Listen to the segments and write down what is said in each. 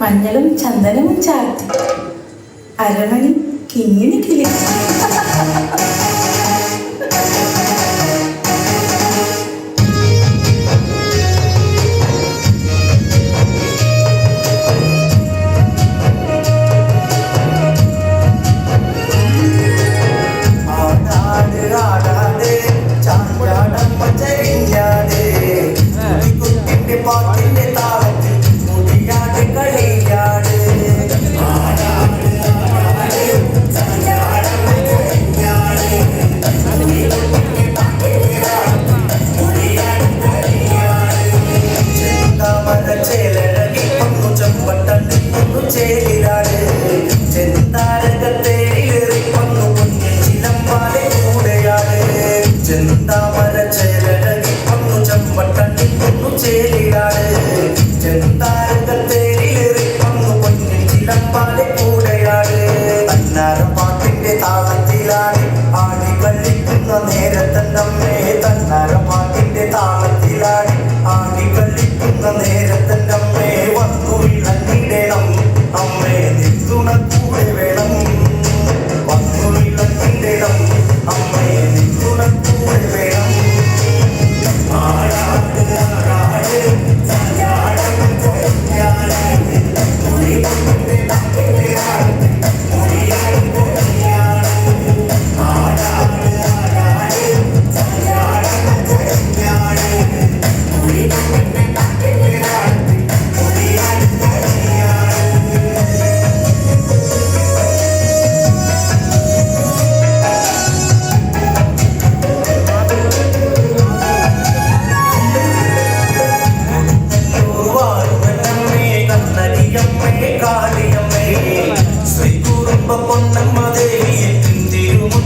മഞ്ഞളും ചന്ദനവും ചാർത്തി. അരമണി കിങ്ങിനി കിളി చెందామర చేరడని పన్ను చెంపట్టని పన్ను చేరి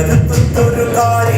കരുത്തുറ്റൊരു കാര്യം